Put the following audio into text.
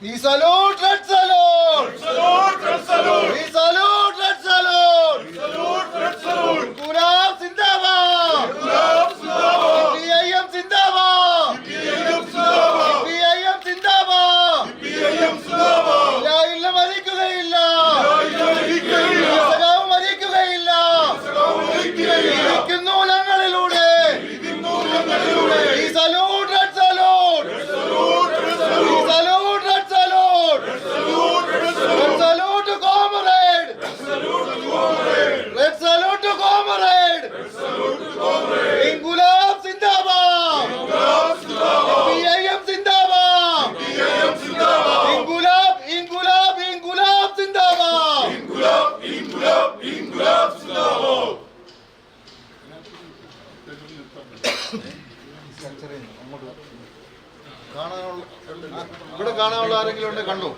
We salute, red ഇവിടെ കാണാനുള്ള ആരെങ്കിലും ഉണ്ട് കണ്ടു?